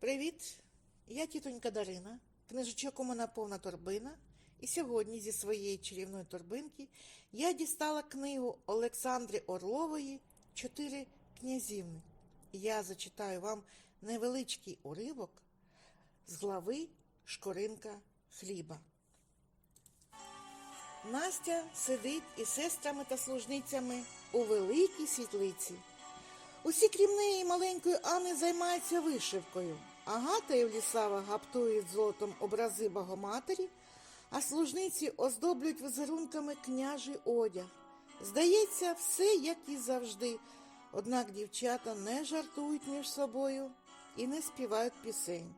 Привіт! Я тітонька Дарина, книжечок у мене повна торбина. І сьогодні зі своєї чарівної торбинки я дістала книгу Олександри Орлової Чотири князівни. Я зачитаю вам невеличкий уривок з глави Шкоринка хліба. Настя сидить із сестрами та служницями у великій світлиці. Усі, крім неї, маленької Анни займаються вишивкою. Агата і Влісава гаптують золотом образи Богоматері, а служниці оздоблюють візерунками княжий одяг. Здається, все як і завжди. Однак дівчата не жартують між собою і не співають пісень.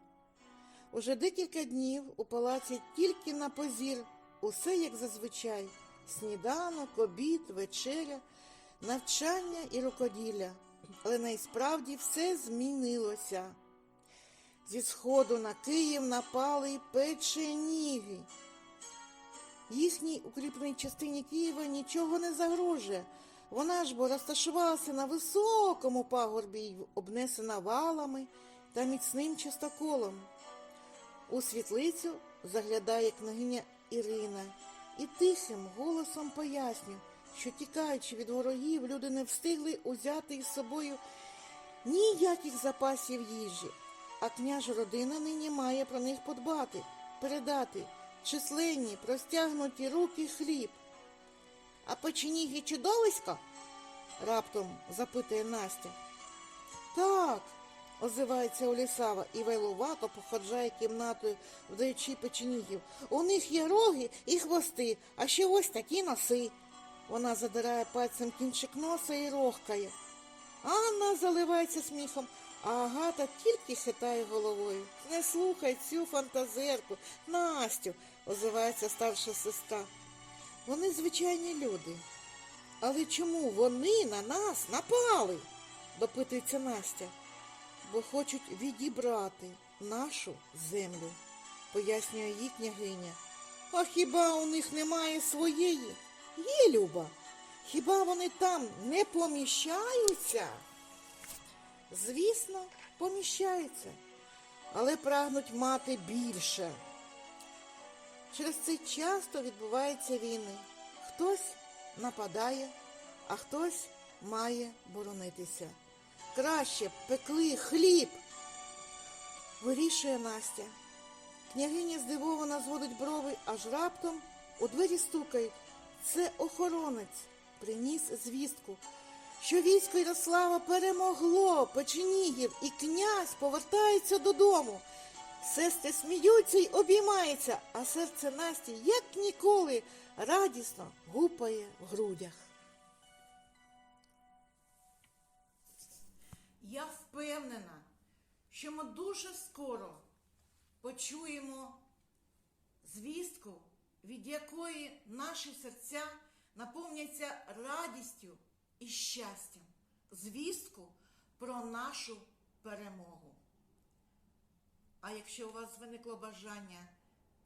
Уже декілька днів у палаці тільки на позір, усе як зазвичай: сніданок, обід, вечеря, навчання і рукоділля. Але насправді все змінилося. Зі сходу на Київ напали печеніги. Їхній укріпленій частині Києва нічого не загрожує. Вона ж бо розташувалася на високому пагорбі, й обнесена валами та міцним частоколом. У світлицю заглядає княгиня Ірина і тихим голосом пояснює, що тікаючи від ворогів, люди не встигли узяти із собою ніяких запасів їжі, а княжа родина нині має про них подбати, передати численні, простягнуті руки хліб. А печеніги чудовисько? раптом запитує Настя. Так, озивається Олісава і вайлувато походжає кімнатою, вдаючи печенігів. У них є роги і хвости, а ще ось такі носи. Вона задирає пальцем кінчик носа і рохкає. Анна заливається сміхом, а Агата тільки хитає головою. Не слухай цю фантазерку, Настю, озивається старша сестра. Вони звичайні люди. Але чому вони на нас напали? допитується Настя. Бо хочуть відібрати нашу землю, пояснює їй княгиня. А хіба у них немає своєї? Є Люба. Хіба вони там не поміщаються? Звісно, поміщаються, але прагнуть мати більше. Через це часто відбуваються війни. Хтось нападає, а хтось має боронитися. Краще пекли хліб, вирішує Настя. Княгиня здивовано зводить брови, аж раптом у двері стукають. Це охоронець приніс звістку, що військо Ярослава перемогло печенігів, і князь повертається додому. Сестри сміються й обіймаються, а серце Насті, як ніколи, радісно гупає в грудях. Я впевнена, що ми дуже скоро почуємо звістку, від якої наші серця наповняться радістю і щастям, звістку про нашу перемогу. А якщо у вас виникло бажання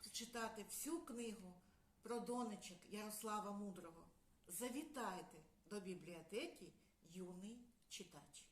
прочитати всю книгу про донечок Ярослава Мудрого, завітайте до бібліотеки Юний читач.